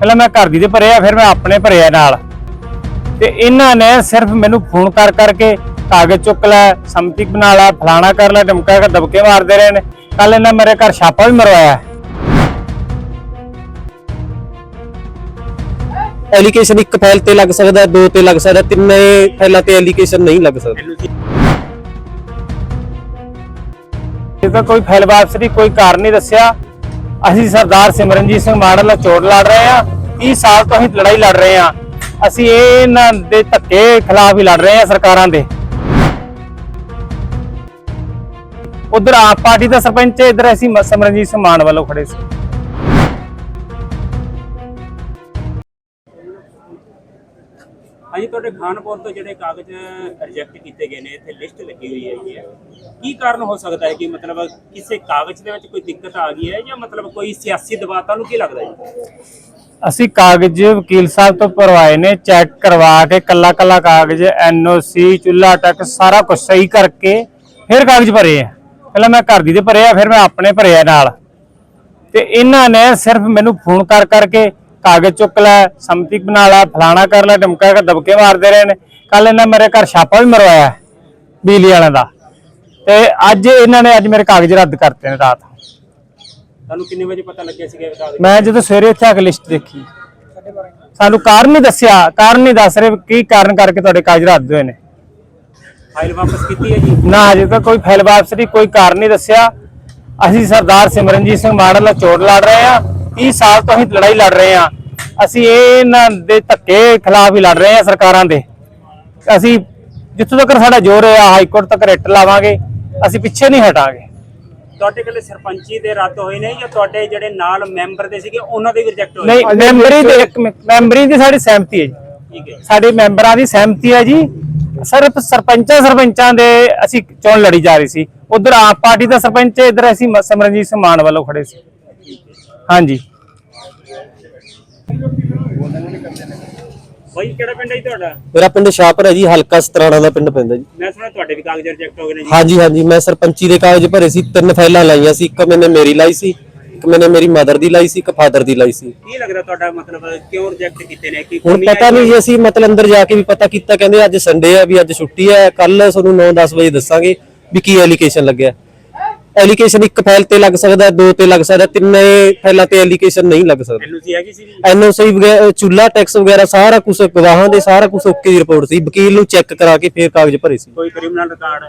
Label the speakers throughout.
Speaker 1: ਪਹਿਲਾਂ ਮੈਂ ਘਰ ਦੀ ਦੇ ਭਰੇ ਆ ਫਿਰ ਮੈਂ ਆਪਣੇ ਭਰੇ ਆ ਨਾਲ। ਤੇ ਇਹਨਾਂ ਨੇ ਸਿਰਫ ਮੈਨੂੰ ਫੋਨ ਕਰ ਕਰਕੇ ਕਾਗਜ਼ ਚੁੱਕ ਲੈ ਸੰਮਤੀ ਬਣਾ ਲੈ ਫਲਾਣਾ ਕਰ ਲੈ ਧਮਕਾ ਕੇ ਦਬਕੇ ਮਾਰਦੇ ਰਹੇ ਨੇ। ਕੱਲ ਇਹਨਾਂ ਮੇਰੇ ਘਰ ਛਾਪਾ ਵੀ ਮਰਵਾਇਆ।
Speaker 2: ਐਲੀਗੇਸ਼ਨ ਇੱਕ ਫਾਈਲ ਤੇ ਲੱਗ ਸਕਦਾ ਦੋ ਤੇ ਲੱਗ ਸਕਦਾ ਤਿੰਨੇ ਫਾਈਲਾਂ ਤੇ ਐਲੀਗੇਸ਼ਨ ਨਹੀਂ ਲੱਗ ਸਕਦਾ।
Speaker 1: ਇਹ ਤਾਂ ਕੋਈ ਫੈਲ ਵਾਪਸ ਨਹੀਂ ਕੋਈ ਕਾਰਨ ਨਹੀਂ ਦੱਸਿਆ। ਅਸੀਂ ਸਰਦਾਰ ਸਿਮਰਨਜੀਤ ਸਿੰਘ ਮਾਡਲ ਨਾਲ ਚੋਟ ਲੜ ਰਹੇ ਹਾਂ। 30 ਸਾਲ ਤੋਂ ਅਸੀਂ ਲੜਾਈ ਲੜ ਰਹੇ ਹਾਂ। ਅਸੀਂ ਇਹਨਾਂ ਦੇ ਧੱਕੇ ਖਿਲਾਫ ਹੀ ਲੜ ਰਹੇ ਹਾਂ ਸਰਕਾਰਾਂ ਦੇ। ਉਧਰ ਆਪ ਪਾਰਟੀ ਦਾ ਸਰਪੰਚ ਹੈ ਇਧਰ ਅਸੀਂ ਸਿਮਰਨਜੀਤ ਸਿੰਘ ਮਾਨ ਵੱਲੋਂ ਖੜੇ ਸੀ।
Speaker 3: ਹਾਂਜੀ, ਤੁਹਾਡੇ ਖਾਨਪੁਰ ਤੋਂ ਜਿਹੜੇ ਕਾਗਜ਼ ਰਿਜੈਕਟ ਕੀਤੇ ਗਏ ਨੇ, ਇੱਥੇ ਲਿਸਟ ਲੱਗੀ ਹੋਈ ਹੈਗੀ ਹੈ ਕੀ ਕਾਰਨ ਹੋ ਸਕਦਾ ਹੈ ਕਿ ਮਤਲਬ ਕਿਸੇ ਕਾਗਜ਼ ਦੇ ਵਿੱਚ ਕੋਈ ਦਿੱਕਤ ਆ ਗਈ ਹੈ ਜਾਂ ਮਤਲਬ ਕੋਈ ਸਿਆਸੀ ਦਬਾਅ, ਤੁਹਾਨੂੰ ਕੀ ਲੱਗਦਾ ਜੀ?
Speaker 1: ਅਸੀਂ ਕਾਗਜ਼ ਵਕੀਲ ਸਾਹਿਬ ਤੋਂ ਭਰਵਾਏ ਨੇ, ਚੈੱਕ ਕਰਵਾ ਕੇ ਕੱਲਾ ਕੱਲਾ ਕਾਗਜ਼ ਐਨਓਸੀ ਚੁੱਲਾ ਟੱਕ, ਸਾਰਾ ਕੁਝ ਸਹੀ ਕਰਕੇ ਫਿਰ ਕਾਗਜ਼ ਭਰੇ ਆ। ਪਹਿਲਾਂ ਮੈਂ ਘਰ ਦੀ ਦੇ ਭਰੇ ਆ ਫਿਰ ਮੈਂ ਆਪਣੇ ਭਰੇ ਆ ਨਾਲ। ਤੇ ਇਹਨਾਂ ਨੇ ਸਿਰਫ ਮੈਨੂੰ ਫੋਨ ਕਰ ਕਰਕੇ ਕਾਗਜ਼ ਚੁੱਕ ਲੈ ਸੰਮਤੀ ਬਣਾ ਲੈ ਫਲਾਣਾ ਕਰ ਲੈ ਧਮਕਾ ਕੇ ਦਬਕੇ ਮਾਰਦੇ ਰਹੇ ਨੇ। ਕੱਲ ਇਹਨਾਂ ਮੇਰੇ ਘਰ ਛਾਪਾ ਵੀ ਮਰਵਾਇਆ ਬਿਜਲੀ ਵਾਲਿਆਂ ਦਾ। ਤੇ ਅੱਜ ਇਹਨਾਂ ਨੇ ਅੱਜ ਮੇਰੇ ਕਾਗਜ਼ ਰੱਦ ਕਰਤੇ ਨੇ ਰਾਤ।
Speaker 3: ਤੁਹਾਨੂੰ ਕਿੰਨੇ ਵਜੇ ਪਤਾ ਲੱਗਿਆ ਸੀਗਾ ਇਹ ਕਾਗਜ਼?
Speaker 1: ਮੈਂ ਜਦੋਂ ਸਵੇਰੇ ਇੱਥੇ ਆ ਕੇ ਲਿਸਟ ਦੇਖੀ। ਸਾਨੂੰ ਕਾਰਨ ਨਹੀਂ ਦੱਸਿਆ ਕਾਰਨ ਨਹੀਂ ਦੱਸ ਰਹੇ ਕੀ ਕਾਰਨ ਕਰਕੇ ਤੁਹਾਡੇ ਕਾਗਜ਼ ਰੱਦ ਹੋਏ ਨੇ।
Speaker 3: ਫਾਈਲ ਵਾਪਸ ਕੀਤੀ ਹੈ ਜੀ?
Speaker 1: ਨਾ ਅਜੇ ਤੱਕ ਕੋਈ ਫੈਲ ਵਾਪਸ ਨਹੀਂ ਕੋਈ ਕਾਰਨ ਨਹੀਂ ਦੱਸਿਆ। ਅਸੀਂ ਸਰਦਾਰ ਸਿਮਰਨਜੀਤ ਸਿੰਘ ਮਾਡਲ ਨਾਲ ਚੋਟ ਲੜ ਰਹੇ ਆ 30 ਸਾਲ ਤੋਂ ਅਸੀਂ ਲੜਾਈ ਲੜ ਰਹੇ ਆ ਅਸੀਂ ਇਹਨਾਂ ਦੇ ਧੱਕੇ ਖਿਲਾਫ ਹੀ ਲੜ ਰਹੇ ਆ ਸਰਕਾਰਾਂ ਦੇ। ਅਸੀਂ ਜਿੱਥੋਂ ਤੱਕ ਸਾਡਾ ਜ਼ੋਰ ਹੈ ਹਾਈ ਕੋਰਟ ਤੱਕ ਰਿਟ ਲਾਵਾਂਗੇ। ਅਸੀਂ ਪਿੱਛੇ ਨਹੀਂ ਹਟਾਂਗੇ।
Speaker 3: ਤੁਹਾਡੇ ਕੋਲੇ ਸਰਪੰਚੀ ਦੇ ਰੱਦ ਹੋਏ ਨੇ ਜਾਂ ਤੁਹਾਡੇ ਜਿਹੜੇ ਨਾਲ ਮੈਂਬਰ ਦੇ ਸੀਗੇ ਉਹਨਾਂ ਦੇ ਵੀ ਰਿਜੈਕਟ ਹੋਏ
Speaker 1: ਨਹੀਂ ਮੈਂਬਰੀ ਦੇ ਮੈਂਬਰੀ ਦੀ ਸਾਡੀ ਸਹਿਮਤੀ ਹੈ ਜੀ।
Speaker 3: ਠੀਕ ਹੈ
Speaker 1: ਸਾਡੇ ਮੈਂਬਰਾਂ ਦੀ ਸਹਿਮਤੀ ਹੈ ਜੀ। ਸਿਰਫ ਸਰਪੰਚਾਂ ਸਰਪੰਚਾਂ ਦੇ ਅਸੀਂ ਚੋਣ ਲੜੀ ਜਾ ਰਹੀ ਸੀ। ਉਧਰ ਆਪ ਪਾਰਟੀ ਦਾ ਸਰਪੰਚ ਹੈ ਇਧਰ ਅਸੀਂ ਸਿਮਰਨਜੀਤ ਸਿੰਘ ਮਾਨ ਵੱਲੋਂ ਖੜੇ ਸੀ। ਹਾਂਜੀ।
Speaker 3: ਬਾਈ ਕਿਹੜਾ ਪਿੰਡ ਹੈ ਜੀ ਤੁਹਾਡਾ?
Speaker 2: ਮੇਰਾ ਪਿੰਡ ਸ਼ਾਹਪੁਰ ਹੈ ਜੀ ਹਲਕਾ ਸਤਰਾਣਾ ਦਾ ਪਿੰਡ ਪੈਂਦਾ ਜੀ।
Speaker 3: ਮੈਂ ਸੁਣਿਆ ਤੁਹਾਡੇ ਵੀ ਕਾਗਜ਼ ਰਿਜੈਕਟ ਹੋ ਗਏ ਨੇ ਜੀ।
Speaker 2: ਹਾਂਜੀ ਹਾਂਜੀ ਮੈਂ ਸਰਪੰਚੀ ਦੇ ਕਾਗਜ਼ ਭਰੇ ਸੀ ਤਿੰਨ ਫਾਈਲਾਂ ਲਾਈਆਂ ਸੀ ਇੱਕ ਮੈਨੇ ਮੇਰੀ ਲਾਈ ਸੀ ਇੱਕ ਮੈਨੇ ਮੇਰੀ ਮਦਰ ਦੀ ਲਾਈ ਸੀ ਇੱਕ ਫਾਦਰ ਦੀ ਲਾਈ ਸੀ।
Speaker 3: ਕੀ ਲੱਗਦਾ ਤੁਹਾਡਾ ਮਤਲਬ ਕਿਉਂ ਰਿਜੈਕਟ ਕੀਤੇ ਨੇ? ਕੀ
Speaker 2: ਹੁਣ ਪਤਾ ਨਹੀਂ ਜੀ ਅਸੀਂ ਮਤਲਬ ਅੰਦਰ ਜਾ ਕੇ ਵੀ ਪਤਾ ਕੀਤਾ ਕਹਿੰਦੇ ਅੱਜ ਸੰਡੇ ਹੈ ਵੀ ਅੱਜ ਛੁੱਟੀ ਹੈ ਕੱਲ ਤੁਹਾਨੂੰ 9-10 ਵਜੇ ਦੱਸਾਂਗੇ ਵੀ ਕੀ ਐਲੀਗੇਸ਼ਨ ਲੱਗਿਆ। ਐਲੀਗੇਸ਼ਨ ਇੱਕ ਫਾਈਲ ਤੇ ਲੱਗ ਸਕਦਾ ਦੋ ਤੇ ਲੱਗ ਸਕਦਾ ਤਿੰਨੇ ਫਾਈਲਾਂ ਤੇ ਐਲੀਗੇਸ਼ਨ ਨਹੀਂ ਲੱਗ ਸਕਦਾ।
Speaker 3: ਐਨਓਸੀ ਹੈਗੀ ਸੀ
Speaker 2: ਐਨਓਸੀ ਵਗੈਰਾ ਚੁੱਲਾ ਟੈਕਸ ਵਗੈਰਾ ਸਾਰਾ ਕੁਝ ਗਵਾਹਾਂ ਦੇ ਸਾਰਾ ਕੁਝ ਓਕੇ ਦੀ ਰਿਪੋਰਟ ਸੀ। ਵਕੀਲ ਨੂੰ ਚੈੱਕ ਕਰਾ ਕੇ ਫੇਰ ਕਾਗਜ਼ ਭਰੇ ਸੀ।
Speaker 3: ਕੋਈ ਕ੍ਰਿਮੀਨਲ ਰਿਕਾਰਡ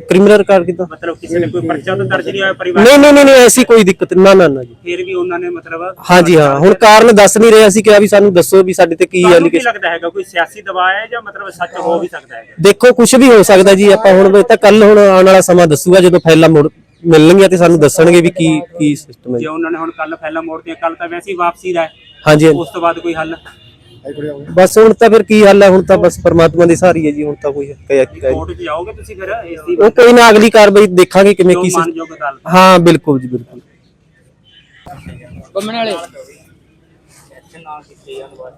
Speaker 2: ਕ੍ਰਿਮੀਨਲ ਰਿਕਾਰਡ ਕਿਦਾਂ
Speaker 3: ਮਤਲਬ ਕਿਸੇ ਨੇ ਕੋਈ ਪਰਚਾ ਤਾਂ ਦਰਜ ਨਹੀਂ ਹੋਇਆ ਪਰਿਵਾਰ
Speaker 2: ਨਹੀਂ ਨਹੀਂ ਨਹੀਂ ਨਹੀਂ, ਐਸੀ ਕੋਈ ਦਿੱਕਤ ਨਾ ਨਾ ਨਾ ਜੀ।
Speaker 3: ਫਿਰ ਵੀ ਉਹਨਾਂ ਨੇ ਮਤਲਬ
Speaker 2: ਹਾਂਜੀ ਹਾਂ। ਹੁਣ ਕਾਰਨ ਦੱਸ ਨਹੀਂ ਰਹੇ ਅਸੀਂ ਕਿਹਾ ਵੀ ਸਾਨੂੰ ਦੱਸੋ ਵੀ ਸਾਡੇ ਤੇ ਕੀ
Speaker 3: ਤੁਹਾਨੂੰ ਕੀ
Speaker 2: ਐਲੀਗੇਸ਼ਨ
Speaker 3: ਲੱਗਦਾ ਹੈਗਾ? ਕੋਈ ਸਿਆਸੀ ਦਬਾਅ ਹੈ ਜਾਂ ਮਤਲਬ ਸੱਚ ਹੋ ਵੀ ਸਕਦਾ ਹੈਗਾ?
Speaker 2: ਦੇਖੋ ਕੁਝ ਵੀ ਹੋ ਸਕਦਾ ਜੀ। ਆਪਾਂ ਹੁਣ ਤਾਂ ਕੱਲ ਹੁਣ ਆਉਣ ਵਾਲਾ ਸਮਾਂ ਦੱਸੂਗਾ ਜਦੋਂ ਫਾਈਲਾਂ ਮੁੜ ਮਿਲਣਗੀਆਂ ਤੇ ਸਾਨੂੰ ਦੱਸਣਗੇ ਵੀ ਕੀ ਕੀ ਸਿਸਟਮ ਹੈ
Speaker 3: ਜੇ
Speaker 2: ਜੀ।
Speaker 3: ਉਹਨਾਂ ਨੇ ਹੁਣ ਕੱਲ ਫੈਲਾ ਮੋੜਤੀਆਂ ਕੱਲ ਤਾਂ ਵੈਸੇ ਹੀ ਵਾਪਸੀ ਦਾ ਹੈ।
Speaker 2: ਹਾਂਜੀ ਹਾਂਜੀ।
Speaker 3: ਉਸ ਤੋਂ ਬਾਅਦ ਕੋਈ ਹੱਲ?
Speaker 2: ਬਸ ਹੁਣ ਤਾਂ ਫਿਰ ਕੀ ਹੱਲ ਹੈ ਹੁਣ ਤਾਂ ਬਸ ਪਰਮਾਤਮਾ ਦੀ ਸਹਾਰੀ ਹੈ ਜੀ ਹੁਣ ਤਾਂ ਕੋਈ ਕਹਿ- ਕਹਿ-
Speaker 3: ਕੋਰਟ 'ਚ ਜਾਓਗੇ ਤੁਸੀਂ ਫਿਰ ਇਸ ਦੀ?
Speaker 2: ਉਹ ਕੋਈ ਨਾ ਅਗਲੀ ਕਾਰਵਾਈ ਦੇਖਾਂਗੇ ਕਿਵੇਂ ਕੀ ਹਾਂ ਬਿਲਕੁਲ ਜੀ ਬਿਲਕੁਲ।
Speaker 4: ਬੰਮਣ ਵਾਲੇ।
Speaker 3: ਨਾ ਕੀਤੇ ਜਾਣ ਬਾਅਦ